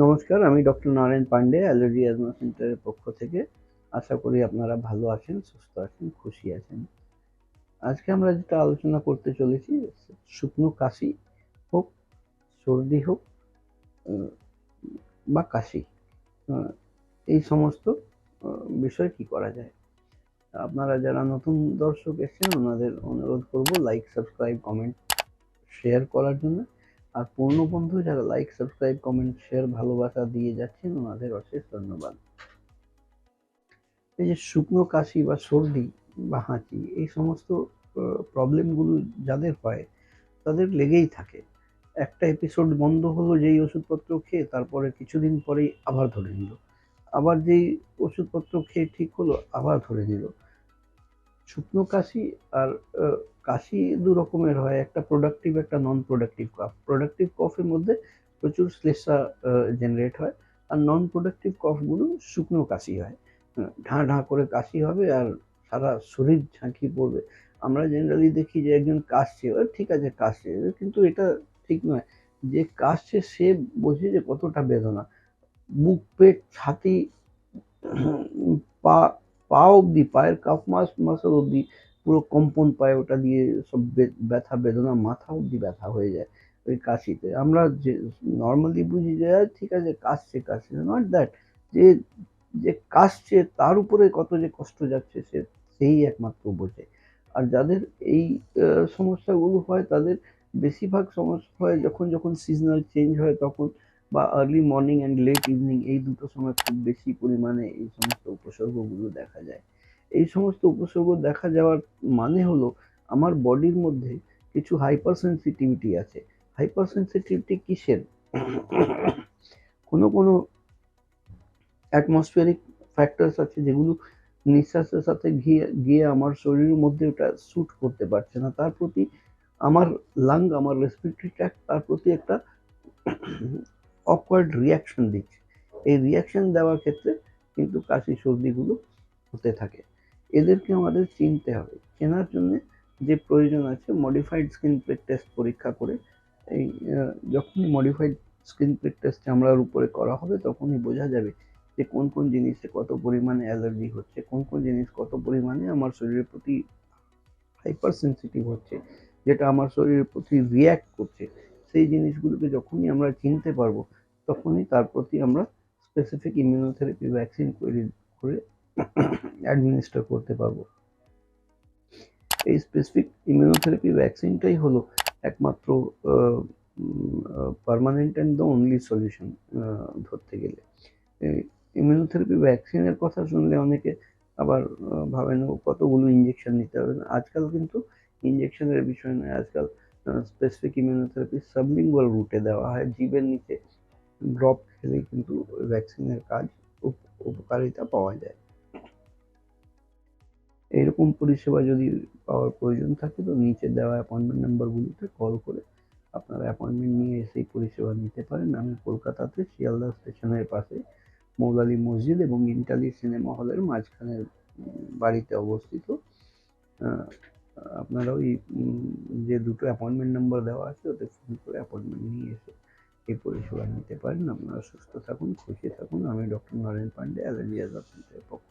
নমস্কার, আমি doctor Narayan Pandey, allergy asthma সেন্টারের পক্ষ থেকে। আশা করি আপনারা ভালো আছেন, সুস্থ আছেন, খুশি আছেন। আজকে আমরা যেটা আলোচনা করতে চলেছি, শুকনো কাশি হোক, সর্দি হোক বা কাশি এই সমস্ত বিষয় কি করা যায়। আপনারা যারা নতুন দর্শক এসেছেন ওনাদের অনুরোধ করব লাইক সাবস্ক্রাইব কমেন্ট শেয়ার করার জন্য। আর পূর্ণ বন্ধু যারা লাইক সাবস্ক্রাইব কমেন্ট শেয়ার ভালোবাসা দিয়ে যাচ্ছেন, ওনাদের অশেষ ধন্যবাদ। এই যে শুকনো কাশি বা সর্দি বা হাঁচি, এই সমস্ত প্রবলেমগুলো যাদের হয়, তাদের লেগেই থাকে। একটা এপিসোড বন্ধ হলো যেই ওষুধপত্র খেয়ে, তারপরে কিছুদিন পরেই আবার ধরে নিল। আবার যেই ওষুধপত্র খেয়ে ঠিক হলো, আবার ধরে নিল। শুকনো কাশি আর কাশি দু রকমের হয়। একটা প্রোডাক্টিভ একটা নন প্রোডাক্টিভ কফ প্রোডাক্টিভ কফের মধ্যে প্রচুর শ্লেষা জেনারেট হয় আর নন প্রোডাক্টিভ কফগুলো শুকনো কাশি হয়। হ্যাঁ, ঢাঁ ঢাঁ করে কাশি হবে আর সারা শরীর ঝাঁকি পড়বে। আমরা জেনারেলি দেখি যে একজন কাশছে ঠিক আছে কাশছে কিন্তু এটা ঠিক নয়। যে কাশছে সে বোঝে যে কতটা বেদনা। বুক পেট ছাতি পা পা অবধি পায়ের কাফ মাস মাসল অবধি পুরো কম্পন পায় ওটা দিয়ে সব ব্যথা, বেদনা মাথা অবধি ব্যথা হয়ে যায় ওই কাশিতে। আমরা যে নর্মালি বুঝি যে ঠিক আছে, কাশছে কাশছে। নট দ্যাট যে যে কাশছে তার উপরে কত যে কষ্ট যাচ্ছে সে সেই একমাত্র বোঝে। আর যাদের এই সমস্যাগুলো হয়, তাদের বেশিরভাগ সমস্যা হয় যখন যখন সিজনাল চেঞ্জ হয়, তখন বা early morning and late evening এই দুটো সময় খুব বেশি পরিমাণে এই সমস্ত উপসর্গগুলো দেখা যায়। এই সমস্ত উপসর্গ দেখা যাওয়ার মানে হলো আমার বডির মধ্যে কিছু হাইপার সেন্সিটিভিটি আছে। হাইপার সেন্সিটিভিটি কিসের? কোনো কোনো অ্যাটমসফিয়ারিক ফ্যাক্টরস আছে যেগুলো নিঃশ্বাসের সাথে গিয়ে গিয়ে আমার শরীরের মধ্যে ওটা স্যুট করতে পারছে না। তার প্রতি আমার লাং আমার রেসপিরেটরি ট্র্যাক তার প্রতি একটা অকওয়ার্ড রিয়াকশন দিচ্ছে। এই রিয়াকশন দেওয়ার ক্ষেত্রে কিন্তু কাশি সর্দিগুলো হতে থাকে। এদেরকে আমাদের চিনতে হবে। চেনার জন্য যে প্রয়োজন আছে মডিফাইড স্কিন প্রেক টেস্ট পরীক্ষা করে এই যখনই মডিফাইড স্কিন প্রেক টেস্ট চামড়ার উপরে করা হবে, তখনই বোঝা যাবে যে কোন কোন জিনিসে কত পরিমাণে অ্যালার্জি হচ্ছে, কোন কোন জিনিস কত পরিমাণে আমার শরীরের প্রতি হাইপার সেন্সিটিভ হচ্ছে, যেটা আমার শরীরের প্রতি রিয়্যাক্ট করছে। সেই জিনিসগুলোকে যখনই আমরা চিনতে পারব, তখনই তার প্রতি আমরা স্পেসিফিক ইমিউনোথেরাপি ভ্যাকসিন করে অ্যাডমিনিস্টার করতে পারব। এই স্পেসিফিক ইমিউনোথেরাপি ভ্যাকসিনটাই হলো একমাত্র permanent and the only solution ধরতে গেলে। ইমিউনোথেরাপি ভ্যাকসিনের কথা শুনলে অনেকে আবার ভাবেন কতগুলো ইঞ্জেকশন নিতে হবে? আজকাল কিন্তু ইঞ্জেকশনের বিষয় নয়, আজকাল স্পেসিফিক ইমিউনোথেরাপি সাবলিঙ্গুয়াল রুটে দেওয়া হয়। জীবের নিচে ড্রপ খেলেই কিন্তু ভ্যাকসিনের কাজ উপ- উপকারিতা পাওয়া যায়। এইরকম পরিষেবা যদি পাওয়ার প্রয়োজন থাকে তো নিচে দেওয়া অ্যাপয়েন্টমেন্ট নাম্বারগুলিতে কল করে আপনারা অ্যাপয়েন্টমেন্ট নিয়ে এসেই পরিষেবা নিতে পারেন। আমি কলকাতাতে শিয়ালদা স্টেশনের পাশে মৌলালি মসজিদ এবং ইন্টালি সিনেমা হলের মাঝখানে উম, বাড়িতে অবস্থিত আপনারা ওই যে দুটো অ্যাপয়েন্টমেন্ট নাম্বার দেওয়া আছে, ওতে ফোন করে অ্যাপয়েন্টমেন্ট নিয়ে এসে এই পরিষেবা নিতে পারেন। আপনারা সুস্থ থাকুন, খুশি থাকুন। আমি ডক্টর নরেন পান্ডে অ্যালার্জি অ্যাজার সেন্টারের পক্ষ